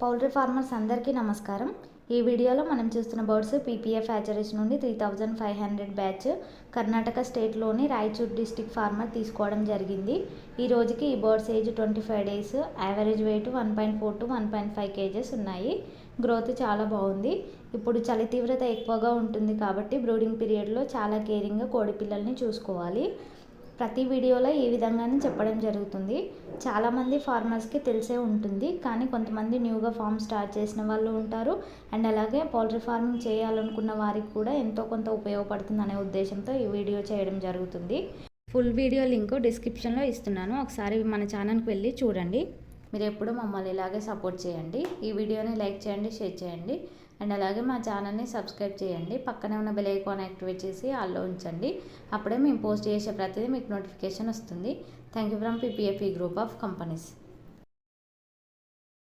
Poultry farmers అందరికీ నమస్కారం. ఈ వీడియోలో మనం చూస్తున్న బర్డ్స్ పీపీఎఫ్ హ్యాచరీస్ నుండి three thousand five hundred batch Karnataka స్టేట్లోని Raichur district farmer తీసుకోవడం జరిగింది. ఈ రోజుకి ఈ birds age twenty five days average weight one point four to one point five kgs ఉన్నాయి. గ్రోత్ చాలా బాగుంది. ఇప్పుడు చలి తీవ్రత ఎక్కువగా ఉంటుంది కాబట్టి బ్రూడింగ్ పీరియడ్లో చాలా కేరింగ్గా కోడి పిల్లల్ని చూసుకోవాలి. ప్రతి వీడియోలో ఈ విధంగానే చెప్పడం జరుగుతుంది. చాలామంది ఫార్మర్స్కి తెలిసే ఉంటుంది. కానీ కొంతమంది న్యూగా ఫామ్ స్టార్ట్ చేసిన వాళ్ళు ఉంటారు. అండ్ అలాగే పౌల్ట్రీ ఫార్మింగ్ చేయాలనుకున్న వారికి కూడా ఎంతో కొంత ఉపయోగపడుతుంది అనే ఉద్దేశంతో ఈ వీడియో చేయడం జరుగుతుంది. ఫుల్ వీడియో లింక్ డిస్క్రిప్షన్లో ఇస్తున్నాను. ఒకసారి మన ఛానల్కి వెళ్ళి చూడండి. మీరు ఎప్పుడు మమ్మల్ని ఇలాగే సపోర్ట్ చేయండి. ఈ వీడియోని లైక్ చేయండి షేర్ చేయండి. అండ్ అలాగే మా ఛానల్ని సబ్స్క్రైబ్ చేయండి. పక్కనే ఉన్న బెల్ ఐకాన్ యాక్టివేట్ చేసి ఆల్లో ఉంచండి. అప్పుడే మేము పోస్ట్ చేసే ప్రతిదీ మీకు నోటిఫికేషన్ వస్తుంది. Thank you from PPF group of companies.